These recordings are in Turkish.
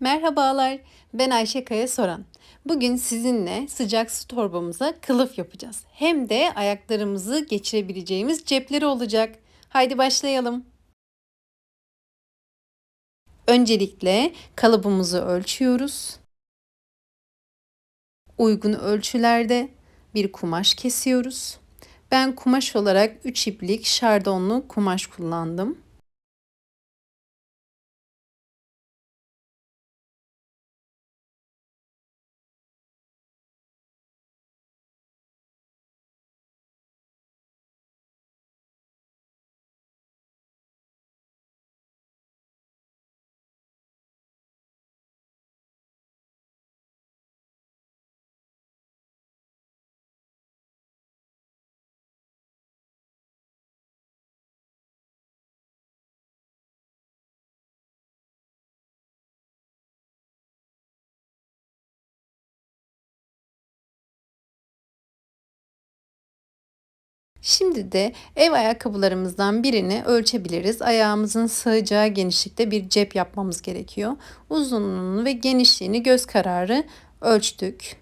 Merhabalar, ben Ayşe Kaya Soran. Bugün sizinle sıcak su torbamıza kılıf yapacağız. Hem de ayaklarımızı geçirebileceğimiz cepleri olacak. Haydi başlayalım. Öncelikle kalıbımızı ölçüyoruz. Uygun ölçülerde bir kumaş kesiyoruz. Ben kumaş olarak 3 iplik şardonlu kumaş kullandım. Şimdi de ev ayakkabılarımızdan birini ölçebiliriz. Ayağımızın sığacağı genişlikte bir cep yapmamız gerekiyor. Uzunluğunu ve genişliğini göz kararı ölçtük.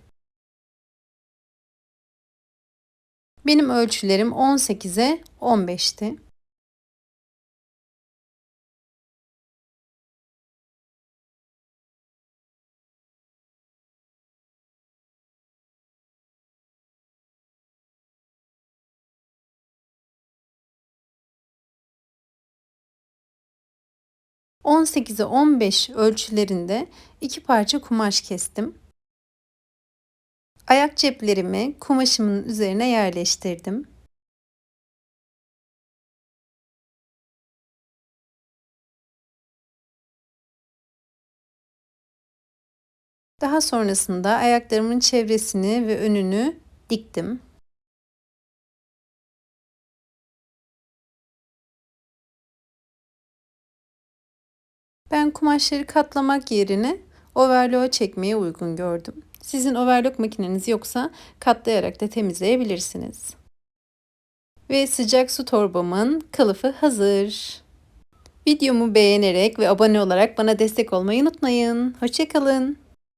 Benim ölçülerim 18'e 15'ti. 18'e 15 ölçülerinde iki parça kumaş kestim. Ayak ceplerimi kumaşımın üzerine yerleştirdim. Daha sonrasında ayaklarımın çevresini ve önünü diktim. Ben kumaşları katlamak yerine overlock'a çekmeye uygun gördüm. Sizin overlock makineniz yoksa katlayarak da temizleyebilirsiniz. Ve sıcak su torbamın kılıfı hazır. Videomu beğenerek ve abone olarak bana destek olmayı unutmayın. Hoşçakalın.